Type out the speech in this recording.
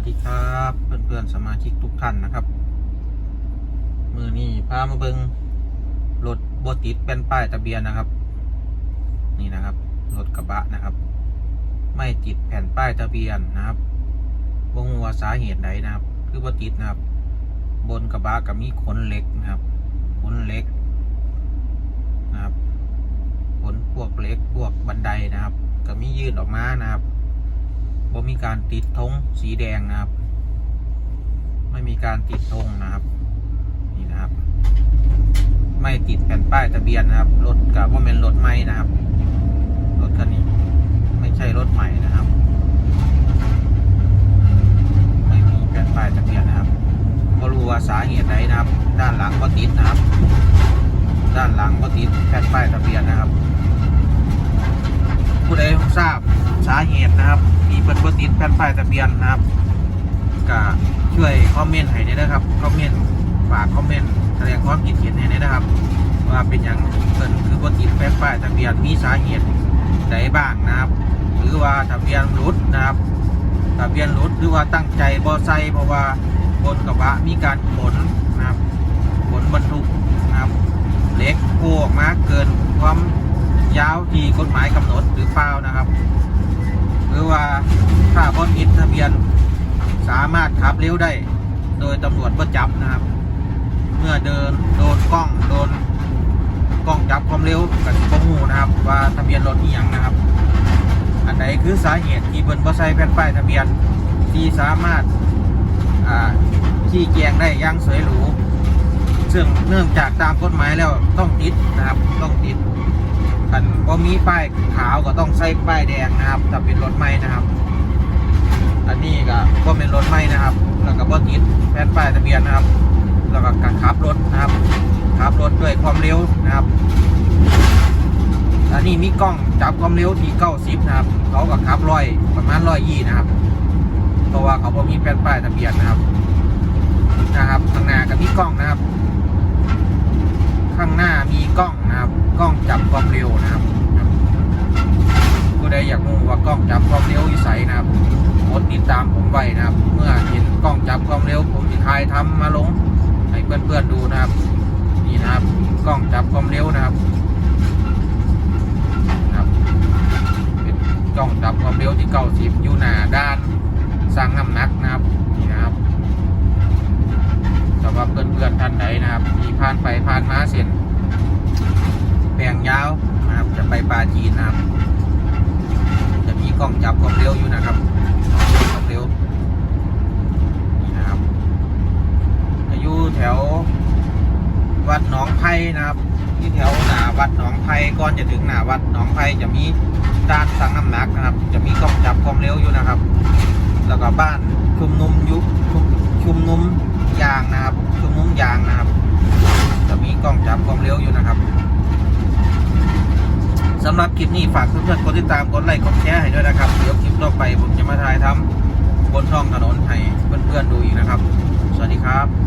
วัสดีครับเพื่อนๆสมาชิกทุกท่านนะครับ มือนี้พามาเบิงรถบติดเป็นป้ายทะเบียนนะครับ นี่นะครับรถกระบะนะครับ ไม่ติดแผ่นป้ายทะเบียนนะครับบ่งว่าสาเหตุใดนะครับ คือบติดนะครับ บนกระบะก็มีขนเหล็กนะครับขนเหล็กนะครับขนพวกเหล็กพวกบันไดนะครับ ก็มียื่นออกมานะครับ บ่มีการติดธงสีแดงนะครับ ไม่มีการติดธงนะครับ นี่นะครับ ไม่ติดแผ่นป้ายทะเบียนนะครับ รถกับว่าเป็นรถใหม่นะครับ รถคันนี้ ไม่ใช่รถใหม่นะครับ ไม่มีแผ่นป้ายทะเบียนนะครับก็รู้ว่าสาเหตุใดนะครับ ด้านหลังก็ติดนะครับ ด้านหลังก็ติดแผ่นป้ายทะเบียนนะครับ ผู้ใดทราบสาเหตุนะครับ เป็นบติดแผ่นป้ายทะเบียนนะครับก็ช่วยคอมเมนต์ให้ได้นะครับคอมเมนต์ฝากคอมเมนต์แสดงความคิดเห็นให้ได้นะครับ ว่าเป็นอย่างเพิ่นคือบติดแผ่นป้ายทะเบียนมีสาเหตุใดบ้างนะครับ หรือว่าทะเบียนหลุดนะครับทะเบียนหลุดหรือว่าตั้งใจบ่ใส่เพราะว่าบนกระบะมีการขนนะครับขนบรรทุกนะครับเล็กโผล่ออกมาเกินความยาวที่กฎหมายกำหนดหรือเปล่านะครับ ว่าถ้าพ้นอิดทะเบียน สามารถขับเร็วได้ โดยตำรวจก็จับนะครับ เมื่อเดินโดนกล้องโดนกล้องจับความเร็วกับข้อมูนะครับ ว่าทะเบียนรถนี่ยังนะครับ อันไหนคือสาเหตุที่เบิ้ลบ่ใส่แผ่นป้ายทะเบียนที่สามารถอ่าที่แจงได้อยังสวยหรูซึ่งเนื่องจากตามกฎหมายแล้วต้องติดนะครับต้องติด คันพอมีป้ายขาวก็ต้องใส่ป้ายแดงนะครับถ้าเป็นรถใหม่นะครับ อันนี้ก็ก็เป็นรถใหม่นะครับ แล้วก็บ่ติดแผ่นป้ายทะเบียนนะครับ แล้วก็การขับรถนะครับขับรถด้วยความเร็วนะครับ อันนี้มีกล้องจับความเร็วที่เก้าสิบนะครับ เขาก็ขับร้อยประมาณร้อยยี่นะครับ เพราะว่าเขาบ่มีแผ่นป้ายทะเบียนนะครับ นะครับข้างหน้าก็มีกล้องนะครับ ข้างหน้ามีกล้องนะครับ กล้องจับความเร็วนะครับผู้ใดอยากรู้ว่ากล้องจับความเร็วอยู่ใสนะครับกดติดตามผมไว้นะครับ เมื่อเห็นกล้องจับความเร็ว ผมจะถ่ายทำมาลง ให้เพื่อนๆดูนะครับ นี่นะครับ กล้องจับความเร็วนะครับนะครับเป็นกล้องจับความเร็วที่เก้าสิบอยู่หน้าด้านสร้างน้ำหนักนะครับ นี่นะครับ สำหรับเพื่อ นๆท่านะครับที่ผ่านไปผ่านมาเส้นแปลงยาวนะครับ จะไปปลาจีนนะครับ จะมีกล้องจับความเร็วอยู่นะครับความเร็วนี่นะครับอยู่แถววัดหนองไผ่นะครับที่แถวหน้าวัดหนองไผ่ก่อนจะถึงหน้าวัดหนองไผ่จะมีด้านสังน้ำหนักนะครับ จะมีกล้องจับความเร็วอยู่นะครับ แล้วก็บ้านชุมนุมยุชุมชุมนุม ยางนะครับชุมนุมยางนะครับ จะมีกล้องจับความเร็วอยู่นะครับสำหรับคลิปนี้ฝากเพื่อนๆกดติดตามกดไลค์กดแชร์ให้ด้วยนะครับเดี๋ยวคลิปต่อไปผมจะมาถ่ายทำบนท้องถนนให้เพื่อนๆดูอีกนะครับ สวัสดีครับ